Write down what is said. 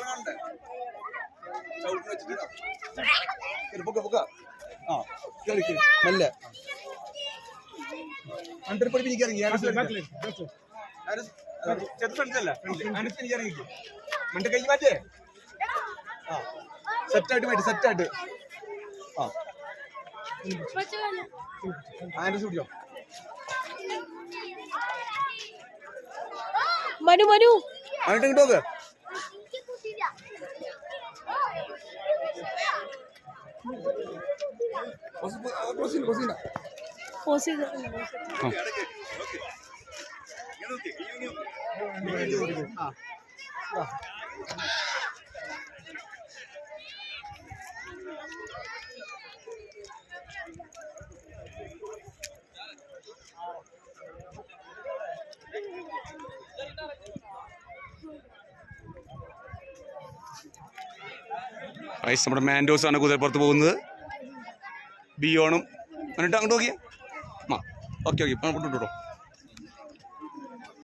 കാണണ്ടേ ചവിട്ടി വെച്ചിട്ട് പൊക്ക പൊക്ക. ആ കേറി കേറി മെല്ലെ അണ്ടർ പഠിപ്പ് എനിക്ക് ഇറങ്ങി ചെറുത് ഫ്രണ്ട്സല്ല? അടുത്ത് എനിക്ക് ഇറങ്ങി മണ്ട കൈ മാറ്റേ. ആ സെറ്റായിട്ട് മാറ്റി സെറ്റായിട്ട്. ആ. ആൻഡ്രസ് പിടിച്ചോ മനു മനു. അങ്ങോട്ട് ഇങ്ങോട്ട് നോക്ക്. Cocina, cocina. Cocina. Thank you. Guys നമ്മുടെ ആണ് കുതിരപ്പുറത്ത് പോകുന്നത്. ബിയോണും എന്നിട്ട് അങ്ങോട്ട് നോക്കിയാ. ഓക്കെ ഓക്കെ അങ്ങോട്ട് വിട്ടോ